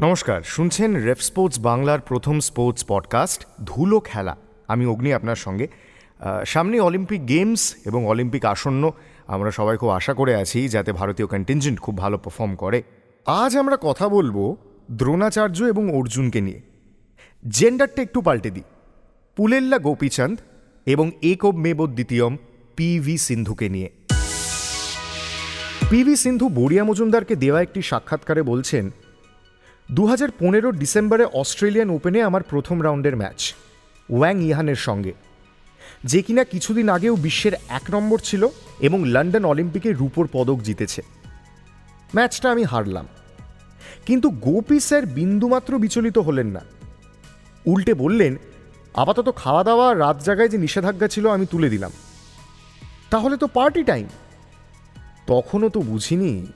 নমস্কার, শুনছেন রেফ স্পোর্টস বাংলার প্রথম স্পোর্টস পডকাস্ট, ধুলো খেলা। আমি অগ্নি আপনার সঙ্গে। সামনে অলিম্পিক গেমস এবং অলিম্পিক আসন্ন, আমরা সবাই খুব আশা করে আছি যাতে ভারতীয় কন্টিনজেন্ট খুব ভালো পারফর্ম করে। আজ আমরা কথা বলব দ্রোণাচার্য এবং অর্জুনকে নিয়ে। জেন্ডারটা একটু পাল্টে দিই। পুলেল্লা গোপীচাঁদ এবং একব মেবদ দ্বিতীয়ম পি ভি সিন্ধুকে নিয়ে। পিভি সিন্ধু বড়িয়া মজুমদারকে দেওয়া একটি সাক্ষাৎকারে বলছেন দু হাজার পনেরো ডিসেম্বরে অস্ট্রেলিয়ান ওপেনে আমার প্রথম রাউন্ডের ম্যাচ, ওয়াং ইহানের সঙ্গে। যে কিনা কিছুদিন আগেও বিশ্বের এক নম্বর ছিল এবং লন্ডন অলিম্পিকে রূপোর পদক জিতেছে। ম্যাচটা আমি হারলাম। কিন্তু গোপী স্যার বিন্দুমাত্র বিচলিত হলেন না। উল্টে বললেন, আপাতত খাওয়া দাওয়া রাত জাগায় যে নিষেধাজ্ঞা ছিল আমি তুলে দিলাম। তাহলে তো পার্টি টাইম। তখনও তো বুঝিনি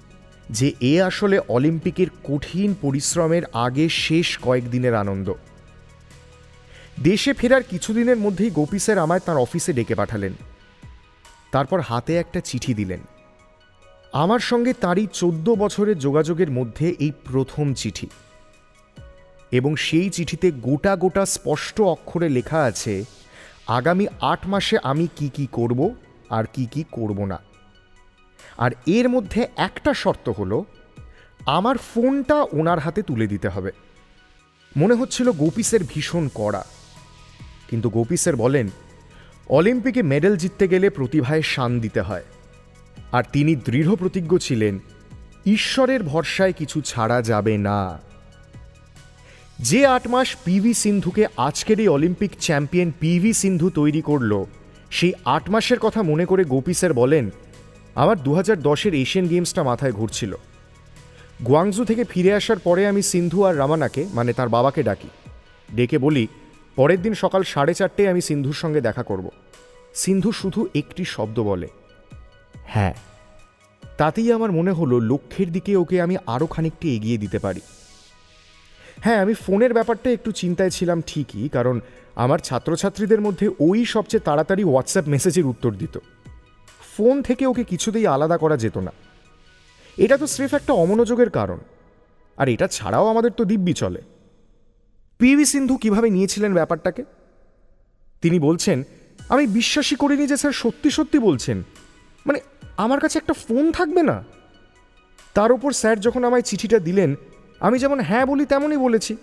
যে এ আসলে অলিম্পিকের কঠিন পরিশ্রমের আগে শেষ কয়েকদিনের আনন্দ। দেশে ফেরার কিছুদিনের মধ্যেই গোপী স্যার আমায় তাঁর অফিসে ডেকে পাঠালেন। তারপর হাতে একটা চিঠি দিলেন। আমার সঙ্গে তাঁরই চোদ্দ বছরের যোগাযোগের মধ্যে এই প্রথম চিঠি। এবং সেই চিঠিতে গোটা গোটা স্পষ্ট অক্ষরে লেখা আছে, আগামী আট মাসে আমি কি কি করব আর কি কি করব না। আর এর মধ্যে একটা শর্ত হলো, আমার ফোনটা ওনার হাতে তুলে দিতে হবে। মনে হচ্ছিল গোপিসের ভীষণ কড়া। কিন্তু গোপিসের বলেন, অলিম্পিকে মেডেল জিততে গেলে প্রতিভায় শান দিতে হয়। আর তিনি দৃঢ় প্রতিজ্ঞ ছিলেন, ঈশ্বরের ভরসায় কিছু ছাড়া যাবে না। যে আট মাস পিভি সিন্ধুকে আজকের এই অলিম্পিক চ্যাম্পিয়ন পিভি সিন্ধু তৈরি করল, সেই আট মাসের কথা মনে করে গোপী স্যার বলেন আমার দু হাজার দশের এশিয়ান গেমসটা মাথায় ঘুরছিল। গুয়াংজু থেকে ফিরে আসার পরে আমি সিন্ধু আর রামানাকে মানে তার বাবাকে ডাকি। ডেকে বলি, পরের দিন সকাল সাড়ে চারটেয় আমি সিন্ধুর সঙ্গে দেখা করব। সিন্ধু শুধু একটি শব্দ বলে হ্যাঁ। তাতেই আমার মনে হলো লক্ষ্যের দিকে ওকে আমি আরও খানিকটি এগিয়ে দিতে পারি। হ্যাঁ আমি ফোনের ব্যাপারটা একটু চিন্তায় ছিলাম ঠিকই, কারণ আমার ছাত্রছাত্রীদের মধ্যে ওই সবচেয়ে তাড়াতাড়ি হোয়াটসঅ্যাপ মেসেজের উত্তর দিত। ফোন থেকে ওকে কিছুতেই আলাদা করা যেত না। এটা তো স্রেফ একটা অমনোযোগের কারণ। আর এটা ছাড়াও আমাদের তো দিব্যি চলে। পিভি সিন্ধু কীভাবে নিয়েছিলেন ব্যাপারটাকে? তিনি বলছেন, আমি বিশ্বাসই করিনি যে স্যার সত্যি সত্যি বলছেন। মানে আমার কাছে একটা ফোন থাকবে না? তার উপর স্যার যখন আমায় চিঠিটা দিলেন, আমি যেমন হ্যাঁ বলি তেমনই বলেছি।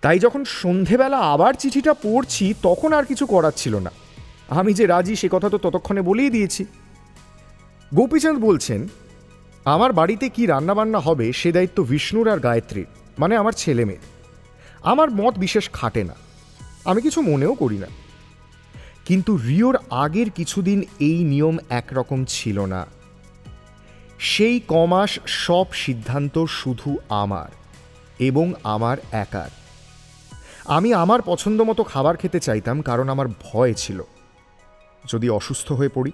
তাই যখন সন্ধেবেলা আবার চিঠিটা পড়ছি, তখন আর কিছু করার ছিল না। আমি যে রাজি, সে কথা তো ততক্ষণে বলেই দিয়েছি। গোপীচাঁদ বলছেন, আমার বাড়িতে কি রান্নাবান্না হবে সে দায়িত্ব বিষ্ণুর আর গায়ত্রীর মানে আমার ছেলে মেয়ের আমার মত বিশেষ খাটে না, আমি কিছু মনেও করি না। কিন্তু রিওর আগের কিছুদিন এই নিয়ম একরকম ছিল না। সেই কমাস সব সিদ্ধান্ত শুধু আমার এবং আমার একার। আমি আমার পছন্দ মতো খাবার খেতে চাইতাম কারণ আমার ভয় ছিল। যদি অসুস্থ হয়ে পড়ি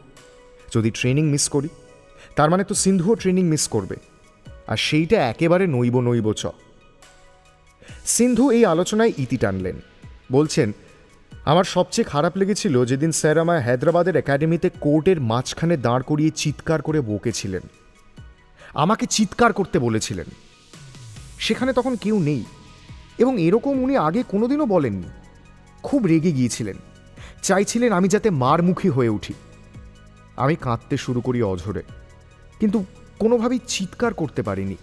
যদি ট্রেনিং মিস করি, তার মানে তো সিন্ধুও ট্রেনিং মিস করবে। আর সেইটা একেবারে নইব নইব চ। সিন্ধু এই আলোচনায় ইতি টানলেন। বলছেন, আমার সবচেয়ে খারাপ লেগেছিল যেদিন স্যার আমায় হায়দ্রাবাদের একাডেমিতে কোর্টের মাঝখানে দাঁড় করিয়ে চিৎকার করে বকেছিলেন। আমাকে চিৎকার করতে বলেছিলেন। সেখানে তখন কেউ নেই। এবং এরকম উনি আগে কোনোদিনও বলেননি। খুব রেগে গিয়েছিলেন। চাইছিলেন আমি যাতে মারমুখী হয়ে উঠি। আমি কাঁদতে শুরু করি অঝরে, কিন্তু কোনোভাবেই চিৎকার করতে পারিনি।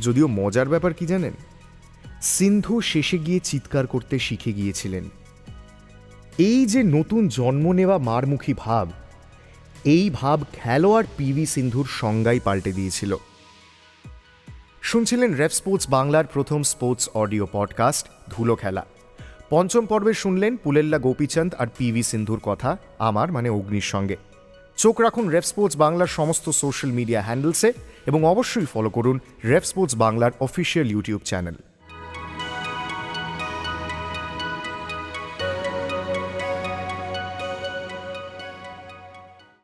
যদিও মজার ব্যাপার কি জানেন? সিন্ধু শেষে গিয়ে চিৎকার করতে শিখে গিয়েছিলেন। এই যে নতুন জন্ম নেওয়া মারমুখী ভাব, এই ভাব খেলোয়াড় পিভি সিন্ধুর সংজ্ঞাই পাল্টে দিয়েছিল। শুনছিলেন রেফ স্পোর্টস বাংলার প্রথম স্পোর্টস অডিও পডকাস্ট ধুলো খেলা। পঞ্চম পর্বে শুনলেন পুলেল্লা গোপীচাঁদ আর পিভি সিন্ধুর কথা, আমার মানে অগ্নির সঙ্গে। চোখ রাখুন রেফ স্পোর্টস বাংলার সমস্ত সোশ্যাল মিডিয়া হ্যান্ডেলসে এবং অবশ্যই ফলো করুন রেফ স্পোর্টস বাংলার অফিসিয়াল ইউটিউব চ্যানেল।